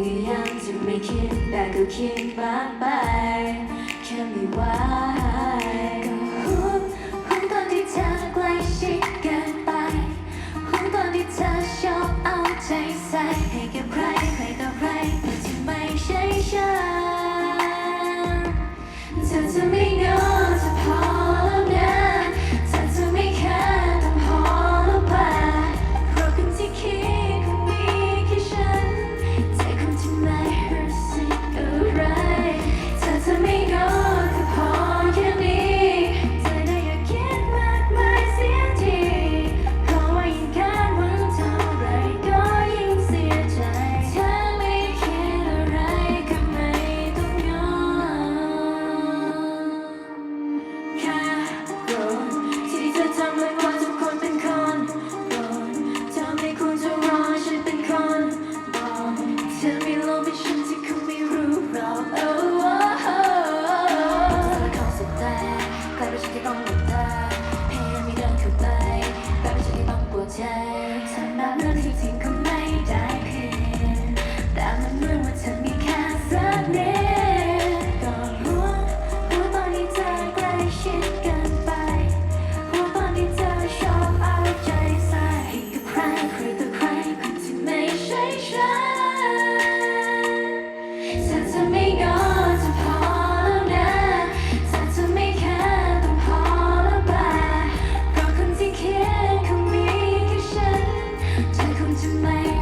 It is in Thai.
พยายามจะไม่คิดแต่ก็คิดมากไปแค่ไม่ไหวก็หุ้นงตอนที่เธอใกล้ชิดเกินไปหุ้ตอนที่เธอชอบเอาใจใส่ให้กับใครใครต่อใรแต่ที่ไม่ใช่ฉันเธอจะไม่เง to my